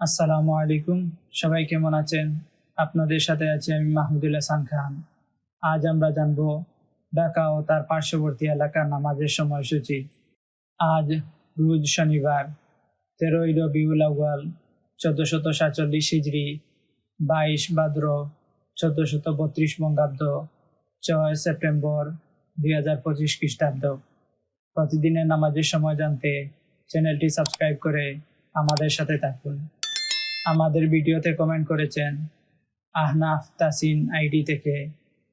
আসসালামু আলাইকুম। সবাই কেমন আছেন? আপনাদের সাথে আছি আমি মাহমুদুল সান খান। আজ আমরা জানব ঢাকা ও তার পার্শ্ববর্তী এলাকার নামাজের সময়সূচি। আজ রোজ শনিবার, তেরোই রবিউল আউয়াল, চোদ্দশত সাতচল্লিশ হিজড়ি বাইশ ভাদ্র, চোদ্দশত বত্রিশ বঙ্গাব্দ, ছয় সেপ্টেম্বর দুই হাজার পঁচিশ খ্রিস্টাব্দ। প্রতিদিনের নামাজের সময় জানতে চ্যানেলটি সাবস্ক্রাইব করে আমাদের সাথে থাকুন। আমাদের ভিডিওতে কমেন্ট করেছেন আহনাফ তাসিন আইডি থেকে।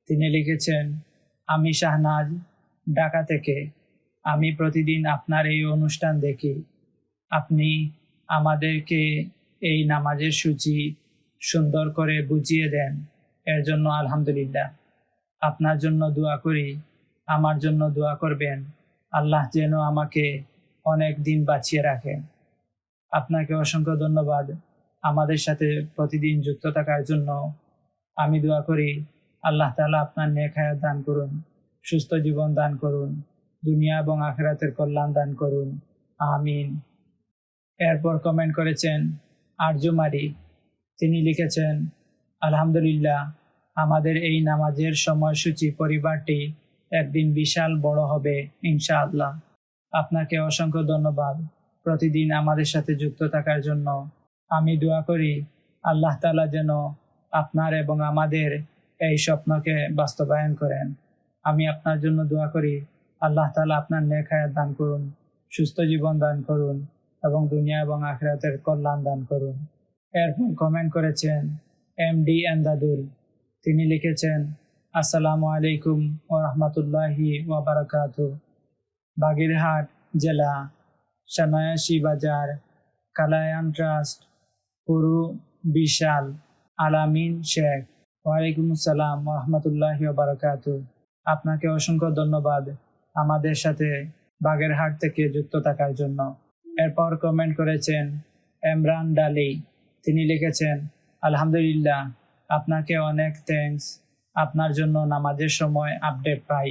তিনি লিখেছেন, আমি শাহনাজ, ঢাকা থেকে। আমি প্রতিদিন আপনার এই অনুষ্ঠান দেখি। আপনি আমাদেরকে এই নামাজের সূচি সুন্দর করে বুঝিয়ে দেন। এর জন্য আলহামদুলিল্লাহ। আপনার জন্য দোয়া করি। আমার জন্য দোয়া করবেন। আল্লাহ যেন আমাকে অনেক দিন বাঁচিয়ে রাখেন। আপনাকে অসংখ্য ধন্যবাদ। আমাদের সাথে প্রতিদিন যুক্ত থাকার জন্য আমি দোয়া করি, আল্লাহ তালা আপনার হায়াত দান করুন, সুস্থ জীবন দান করুন, দুনিয়া এবং আখেরাতের কল্যাণ দান করুন। আমিন। এরপর কমেন্ট করেছেন আর্যমারি তিনি লিখেছেন, আলহামদুলিল্লাহ, আমাদের এই নামাজের সময়সূচি পরিবারটি একদিন বিশাল বড় হবে, ইনশাআল্লাহ। আপনাকে অসংখ্য ধন্যবাদ। প্রতিদিন আমাদের সাথে যুক্ত থাকার জন্য আমি দোয়া করি আল্লাহ তালা যেন আপনার এবং আমাদের এই স্বপ্নকে বাস্তবায়ন করেন। আমি আপনার জন্য দোয়া করি, আল্লাহ তালা আপনার নেখায়াত দান করুন, সুস্থ জীবন দান করুন এবং দুনিয়া এবং আখরাতের কল্যাণ দান করুন। এরপর কমেন্ট করেছেন এম ডি এন্দাদুল তিনি লিখেছেন, আসসালামু আলাইকুম ও রহমতুল্লাহি ওবরাকাত বাগেরহাট জেলা সানায়াসি বাজার, কালায়ান ট্রাস্ট পুরু বিশাল আলামিন শেখ। ওয়ালাইকুম আসসালাম রহমতুল্লাহ বারকাত আপনাকে অসংখ্য ধন্যবাদ আমাদের সাথে বাগেরহাট থেকে যুক্ত থাকার জন্য। এরপর কমেন্ট করেছেন এমরান ডালি। তিনি লিখেছেন, আলহামদুলিল্লাহ, আপনাকে অনেক থ্যাঙ্কস আপনার জন্য নামাজের সময় আপডেট পাই।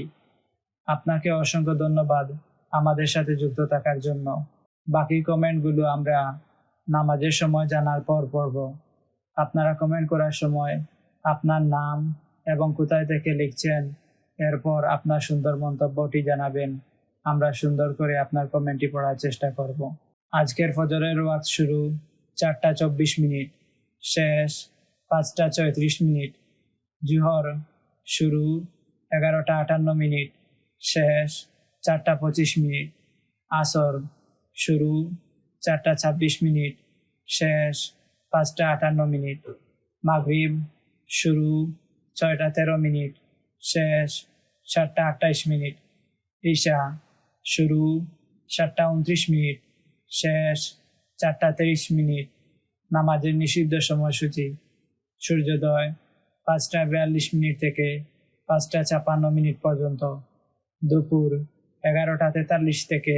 আপনাকে অসংখ্য ধন্যবাদ আমাদের সাথে যুক্ত থাকার জন্য। বাকি কমেন্টগুলো আমরা নামাজের সময় জানার পর পড়ব আপনারা কমেন্ট করার সময় আপনার নাম এবং কোথায় থেকে লিখছেন, এরপর আপনার সুন্দর মন্তব্যটি জানাবেন। আমরা সুন্দর করে আপনার কমেন্টটি পড়ার চেষ্টা করব। আজকের ফজরের ওয়াক শুরু চারটা চব্বিশ মিনিট, শেষ পাঁচটা চৌত্রিশ মিনিট, জুহর শুরু এগারোটা আটান্ন মিনিট, শেষ চারটা পঁচিশ মিনিট, আসর শুরু চারটা ছাব্বিশ মিনিট, শেষ পাঁচটা আটান্ন মিনিট, মাগরিব শুরু ছয়টা তেরো মিনিট, শেষ সাতটা আটাইশ মিনিট, ঈশা শুরু সাতটা উনত্রিশ মিনিট, শেষ চারটা তেইশ মিনিট, নামাজের নিষিদ্ধ সময়সূচি, সূর্যোদয় পাঁচটা বিয়াল্লিশ মিনিট থেকে পাঁচটা ছাপান্ন মিনিট পর্যন্ত, দুপুর এগারোটা তেতাল্লিশ থেকে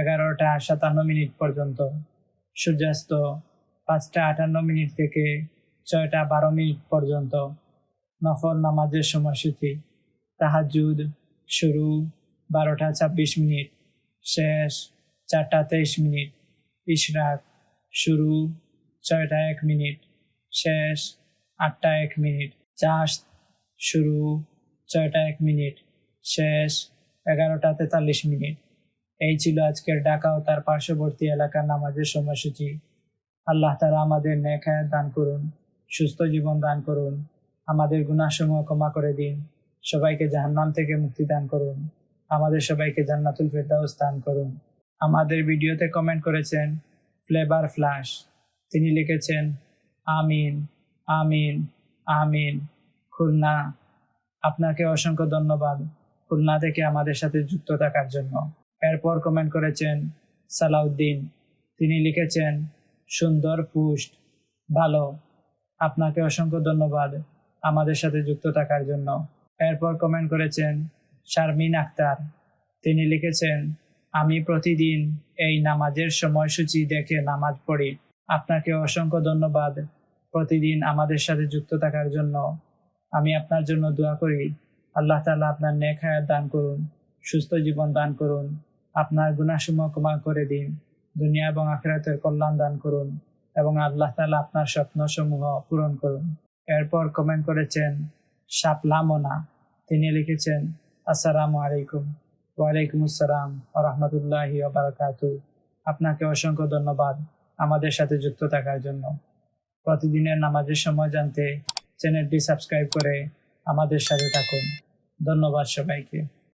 এগারোটা সাতান্ন মিনিট পর্যন্ত। সূর্যাস্ত পাঁচটা আটান্ন মিনিট থেকে ছয়টা বারো মিনিট পর্যন্ত নফল নামাজের সময়সূচি। তাহাজুদ শুরু বারোটা ছাব্বিশ মিনিট, শেষ চারটা তেইশ মিনিট, ইশরাক শুরু ছয়টা এক মিনিট, শেষ আটটা এক মিনিট, চাষ শুরু ছয়টা এক মিনিট, শেষ এগারোটা তেতাল্লিশ মিনিট। এই ছিল আজকের ঢাকা ও তার পার্শ্ববর্তী এলাকার নামাজের সময়সূচি। আল্লাহ তালা আমাদের নেখায়াত দান করুন, সুস্থ জীবন দান করুন, আমাদের গুণাসমূহ ক্ষমা করে দিন, সবাইকে জাহান্নাম থেকে মুক্তি দান করুন, আমাদের সবাইকে জান্নাতুল ফেরদাউস দান করুন। আমাদের ভিডিওতে কমেন্ট করেছেন ফ্লেভার ফ্ল্যাশ তিনি লিখেছেন, আমিন আমিন আমিন, খুলনা। আপনাকে অসংখ্য ধন্যবাদ। খুলনা থেকে আমাদের সাথে যুক্ত থাকার জন্য। এরপর কমেন্ট করেছেন, সালাউদ্দিন, তিনি লিখেছেন, সুন্দর পুষ্ট, ভালো। আপনাকে অসংখ্য ধন্যবাদ আমাদের সাথে যুক্ত থাকার জন্য। এরপর কমেন্ট করেছেন, শারমিন আক্তার, তিনি লিখেছেন, আমি প্রতিদিন এই নামাজের সময়সূচি দেখে নামাজ পড়ি। আপনাকে অসংখ্য ধন্যবাদ প্রতিদিন আমাদের সাথে যুক্ত থাকার জন্য। আমি আপনার জন্য দোয়া করি। আল্লাহ তালা আপনার নেক হায়াত দান করুন, সুস্থ জীবন দান করুন। আপনার গুণাসমূহ ক্ষমা করে দিন। দুনিয়া এবং আখেরাতের কল্যাণ দান করুন এবং আল্লাহ তালা আপনার স্বপ্নসমূহ পূরণ করুন। এরপর কমেন্ট করেছেন সাপলামোনা। তিনি লিখেছেন, আসসালামু আলাইকুম। ওয়ালাইকুম আসসালাম রহমতুল্লাহ বারাকাতু আপনাকে অসংখ্য ধন্যবাদ আমাদের সাথে যুক্ত থাকার জন্য। প্রতিদিনের নামাজের সময় জানতে চ্যানেলটি সাবস্ক্রাইব করে আমাদের সাথে থাকুন। ধন্যবাদ সবাইকে।